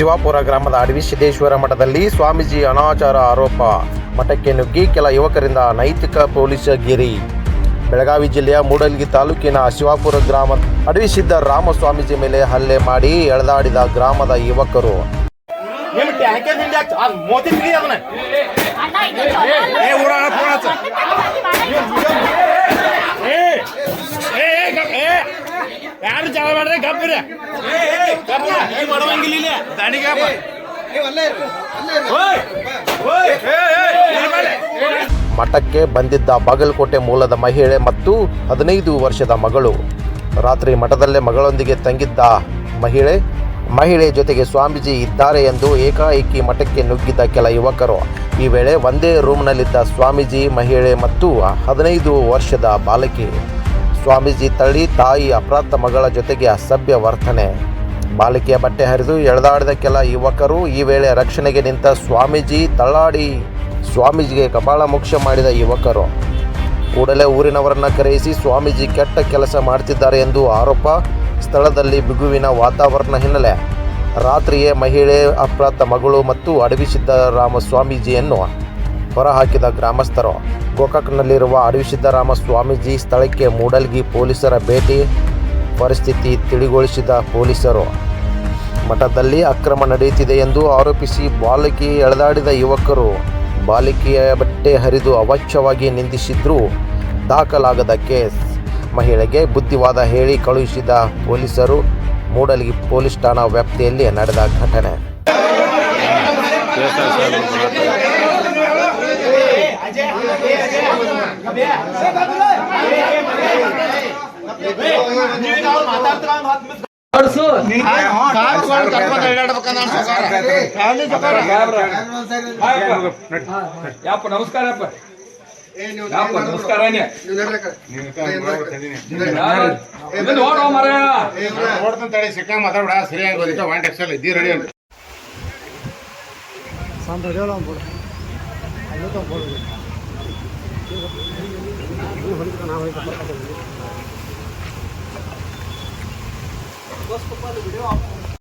ಶಿವಾಪುರ ಗ್ರಾಮದ ಅಡವಿ ಸಿದ್ದೇಶ್ವರ ಮಠದಲ್ಲಿ ಸ್ವಾಮೀಜಿ ಅನಾಚಾರ ಆರೋಪ ಮಠಕ್ಕೆ ನುಗ್ಗಿ ಕೆಲ ಯುವಕರಿಂದ ನೈತಿಕ ಪೊಲೀಸ್ ಗಿರಿ ಬೆಳಗಾವಿ ಜಿಲ್ಲೆಯ ಮೂಡಲ್ಗಿ ತಾಲೂಕಿನ ಶಿವಾಪುರ ಗ್ರಾಮ ಅಡವಿ ಸಿದ್ದ ರಾಮ ಸ್ವಾಮೀಜಿ ಮೇಲೆ ಹಲ್ಲೆ ಮಾಡಿ ಎಳೆದಾಡಿದ ಗ್ರಾಮದ ಯುವಕರು ಮಠಕ್ಕೆ ಬಂದಿದ್ದ ಬಾಗಲಕೋಟೆ ಮೂಲದ ಮಹಿಳೆ ಮತ್ತು ಹದಿನೈದು ವರ್ಷದ ಮಗಳು. ರಾತ್ರಿ ಮಠದಲ್ಲೇ ಮಗಳೊಂದಿಗೆ ತಂಗಿದ್ದ ಮಹಿಳೆ ಮಹಿಳೆ ಜೊತೆಗೆ ಸ್ವಾಮೀಜಿ ಇದ್ದಾರೆ ಎಂದು ಏಕಾಏಕಿ ಮಠಕ್ಕೆ ನುಗ್ಗಿದ್ದ ಕೆಲ ಯುವಕರು. ಈ ವೇಳೆ ಒಂದೇ ರೂಮ್ನಲ್ಲಿದ್ದ ಸ್ವಾಮೀಜಿ ಮಹಿಳೆ ಮತ್ತು ಹದಿನೈದು ವರ್ಷದ ಬಾಲಕಿ. ಸ್ವಾಮೀಜಿ ತಳ್ಳಿ ತಾಯಿ ಅಪ್ರಾಪ್ತ ಮಗಳ ಜೊತೆಗೆ ಅಸಭ್ಯ ವರ್ತನೆ. ಬಾಲಿಕೆಯ ಬಟ್ಟೆ ಹರಿದು ಎಳೆದಾಡಿದ ಕೆಲ ಯುವಕರು ಈ ವೇಳೆ ರಕ್ಷಣೆಗೆ ನಿಂತ ಸ್ವಾಮೀಜಿ ತಳ್ಳಾಡಿ ಸ್ವಾಮೀಜಿಗೆ ಕಪಾಳ ಮೋಕ್ಷ ಮಾಡಿದ ಯುವಕರು. ಕೂಡಲೇ ಊರಿನವರನ್ನು ಕರೆಯಿಸಿ ಸ್ವಾಮೀಜಿ ಕೆಟ್ಟ ಕೆಲಸ ಮಾಡ್ತಿದ್ದಾರೆ ಎಂದು ಆರೋಪ ಸ್ಥಳದಲ್ಲಿ ಬಿಗುವಿನ ವಾತಾವರಣ ಹಿನ್ನೆಲೆ. ರಾತ್ರಿಯೇ ಮಹಿಳೆ, ಅಪ್ರಾಪ್ತ ಮಗಳು ಮತ್ತು ಅಡವಿ ಸಿದ್ದರಾಮ ಸ್ವಾಮೀಜಿಯನ್ನು ಹೊರಹಾಕಿದ ಗ್ರಾಮಸ್ಥರು. ಗೋಕಾಕ್ನಲ್ಲಿರುವ ಅರಿವಿ ಸಿದ್ದರಾಮ ಸ್ವಾಮೀಜಿ ಸ್ಥಳಕ್ಕೆ ಮೂಡಲ್ಗಿ ಪೊಲೀಸರ ಭೇಟಿ. ಪರಿಸ್ಥಿತಿ ತಿಳಿಗೊಳಿಸಿದ ಪೊಲೀಸರು. ಮಠದಲ್ಲಿ ಅಕ್ರಮ ನಡೆಯುತ್ತಿದೆ ಎಂದು ಆರೋಪಿಸಿ ಬಾಲಕಿ ಎಳೆದಾಡಿದ ಯುವಕರು. ಬಾಲಕಿಯ ಬಟ್ಟೆ ಹರಿದು ಅವಾಚ್ಯವಾಗಿ ನಿಂದಿಸಿದ್ರೂ ದಾಖಲಾಗದ ಕೇಸ್. ಮಹಿಳೆಗೆ ಬುದ್ಧಿವಾದ ಹೇಳಿ ಕಳುಹಿಸಿದ ಪೊಲೀಸರು ಮೂಡಲ್ಗಿ ಪೊಲೀಸ್ ಠಾಣಾ ವ್ಯಾಪ್ತಿಯಲ್ಲಿ ನಡೆದ ಘಟನೆ. ಯಪ್ಪ ನಮಸ್ಕಾರ ಯಪ್ಪ ಯಾಪ ನಮಸ್ಕಾರ ನೋಡೋ ಮರ ನೋಡ್ತಾನೆ ತಡಿ ಸಿಕ್ಕ ಮಾತಾಡ ಸರಿಯಾಗಿ ಒನ್ ಟೆಕ್ಸ್ಟೈಲ್ ಇದ್ದೀ ರೆಡಿ ಅಂತ बस पप्पा वीडियो आप।